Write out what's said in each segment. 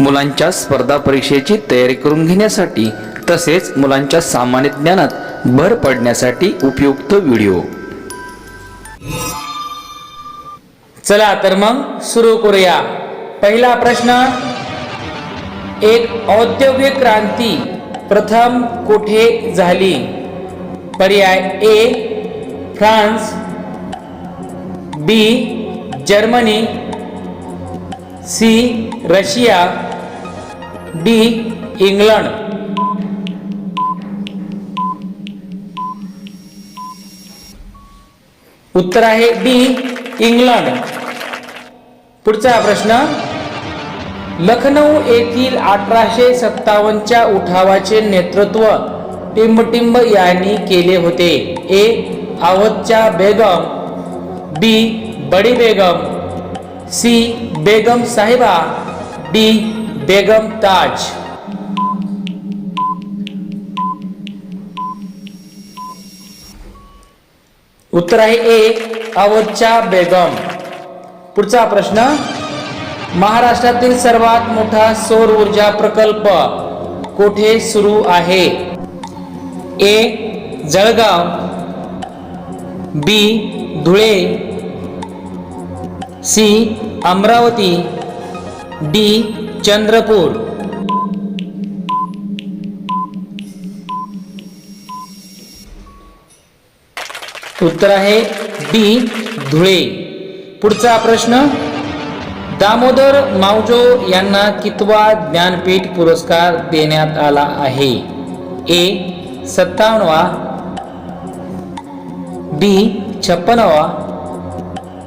मुलांच्या स्पर्धा परीक्षेची तयारी करून घेण्यासाठी तसेच मुलांच्या सामान्य ज्ञानात भर पडण्यासाठी उपयुक्त व्हिडिओ. चला तर मग सुरू करूया. पहिला प्रश्न एक औद्योगिक क्रांती प्रथम कुठे झाली? पर्याय A France. B Germany. C Russia. D England उत्तर आहे डी इंग्लंड पुढचा प्रश्न लखनौ येथील अठराशे सत्तावन्नच्या उठावाचे नेतृत्व टिंबटिंब यांनी केले होते A आवतच्या Begum B Badi Begum C Begum Sahiba D Begum ताज। उत्तर आहे ए अवधच्या बेगम। पुढचा प्रश्न महाराष्ट्रातील सर्वात मोठा सौर ऊर्जा प्रकल्प कोठे सुरू आहे? A Jalgaon B Dhule C Amravati D Chandrapur. उत्तर आहे डी धुळे. पुढचा प्रश्न दामोदर मावजो यांना कितवा ज्ञानपीठ पुरस्कार देण्यात आला आहे? ए सत्तावन्नवा बी छप्पनवा.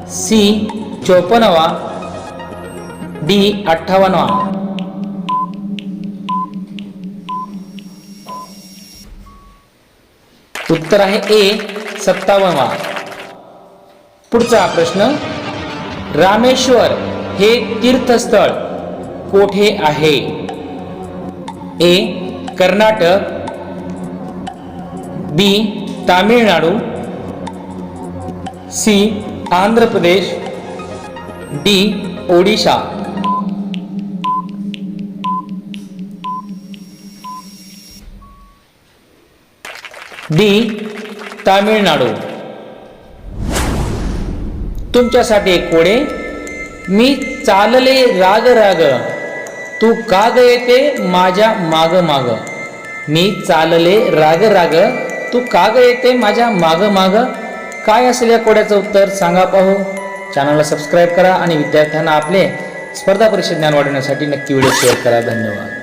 सी चोपन्नवा डी अठ्ठावन्नवा उत्तर आहे ए सत्तावन्नवा पुढचा प्रश्न रामेश्वर हे तीर्थस्थळ कोठे आहे? A Karnataka B Tamil Nadu C Andhra Pradesh D Odisha. D Tamil Nadu. तुमच्यासाठी एक कोडे. मी चालले राग राग. तू का ग येते माझ्या माग माग. मी चालले राग राग. तू का ग येते माझ्या माग माग. काय असेल या कोड्याचं उत्तर सांगा पाहू. चॅनलला सबस्क्राईब करा आणि विद्यार्थ्यांना आपले स्पर्धा परीक्षा ज्ञान वाढवण्यासाठी नक्की व्हिडिओ शेअर करा. धन्यवाद.